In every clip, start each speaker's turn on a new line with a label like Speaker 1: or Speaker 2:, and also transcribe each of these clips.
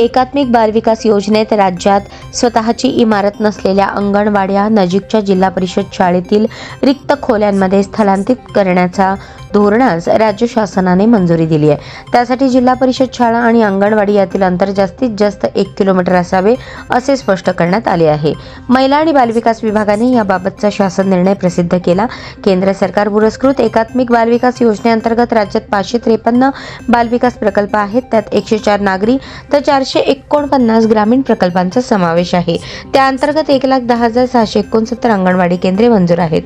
Speaker 1: एकात्मिक बालविकास योजनेत राज्यात स्वतःची इमारत नसलेल्या अंगणवाड्या नजीकच्या जिल्हा परिषद शाळेतील रिक्त खोल्यांमध्ये स्थलांतरित करण्याचा धोरणास राज्य शासनाने मंजुरी दिली आहे. त्यासाठी जिल्हा परिषद शाळा आणि अंगणवाडी यातील अंतर जास्तीत जास्त एक किलोमीटर असावे असे स्पष्ट करण्यात आले आहे. महिला आणि बालविकास विभागाने याबाबतचा शासन निर्णय प्रसिद्ध केला. केंद्र सरकार पुरस्कृत एकात्मिक बालविकास योजनेअंतर्गत राज्यात पाचशे त्रेपन्न बालविकास प्रकल्प आहेत. त्यात एकशे चार नागरी तर चारशे एकोणपन्नास ग्रामीण प्रकल्पांचा समावेश आहे. त्या अंतर्गत एक लाख दहा हजार सहाशे एकोणसत्तर अंगणवाडी केंद्रे मंजूर आहेत.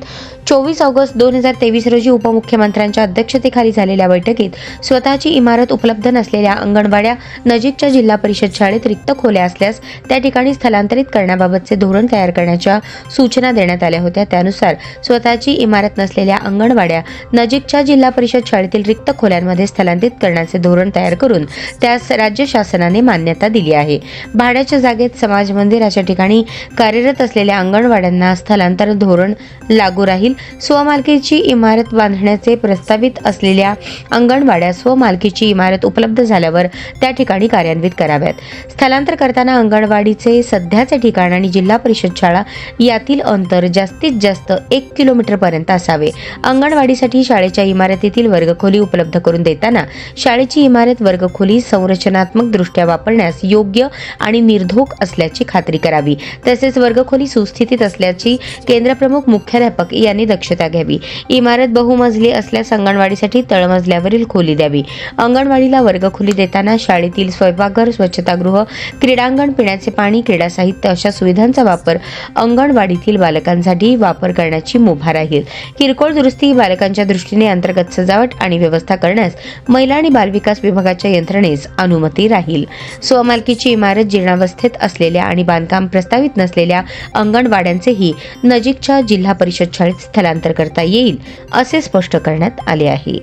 Speaker 1: चोवीस ऑगस्ट दोन हजार तेवीस रोजी उपमुख्यमंत्र्यांच्या अध्यक्षतेखाली झालेल्या बैठकीत स्वतःची इमारत उपलब्ध नसलेल्या अंगणवाड्या नजीकच्या जिल्हा परिषद शाळेत रिक्त खोल्या असल्यास त्या ठिकाणी स्थलांतरित करण्याबाबतचे धोरण तयार करण्याच्या सूचना देण्यात आल्या होत्या. त्यानुसार स्वतःची इमारत नसलेल्या अंगणवाड्या नजीकच्या जिल्हा परिषद शाळेतील रिक्त खोल्यांमध्ये स्थलांतरित करण्याचे धोरण तयार करून त्यास राज्य शासनाने मान्यता दिली आहे. भाड्याच्या जागेत समाज मंदिर अशा ठिकाणी कार्यरत असलेल्या अंगणवाड्यांना स्थलांतर धोरण लागू राहील. स्वमालकीची इमारत बांधण्याचे प्रस्तावित असलेल्या अंगणवाड्या स्वमालकीची इमारत उपलब्ध झाल्यावर त्या ठिकाणी कार्यान्वित कराव्यात. स्थलांतर करताना अंगणवाडीचे सध्याचे ठिकाण आणि जिल्हा परिषद शाळा यातील अंतर जास्तीत जास्त एक किलोमीटर पर्यंत असावे. अंगणवाडीसाठी शाळेच्या इमारतीतील वर्गखोली उपलब्ध करून देताना शाळेची इमारत वर्गखोली संरचनात्मक दृष्ट्या वापरण्यास योग्य आणि निर्धोक असल्याची खात्री करावी. तसेच वर्गखोली सुस्थितीत असल्याची केंद्रप्रमुख मुख्याध्यापक यांनी दक्षता घ्यावी. इमारत बहुमजली असल्यास अंगणवाडीसाठी तळमजल्यावरील खोली द्यावी. अंगणवाडीला वर्गखोली देताना शाळेतील स्वयंपाकघर स्वच्छतागृह क्रीडांगण पिण्याचे पाणी क्रीडा साहित्य अशा सुविधांचा वापर अंगणवाडीतील बालकांसाठी वापर करण्याची मुभा राहील. किरकोळ दुरुस्ती बालकांच्या दृष्टीने अंतर्गत सजावट आणि व्यवस्था करण्यास महिला आणि बालविकास विभागाच्या यंत्रणेस अनुमती राहील. स्वमालकीची इमारत जीर्णावस्थेत असलेल्या आणि बांधकाम प्रस्तावित नसलेल्या अंगणवाड्यांचेही नजीकच्या जिल्हा परिषद शाळेत स्थलांतर करता येईल असे स्पष्ट करण्यात आले आहे.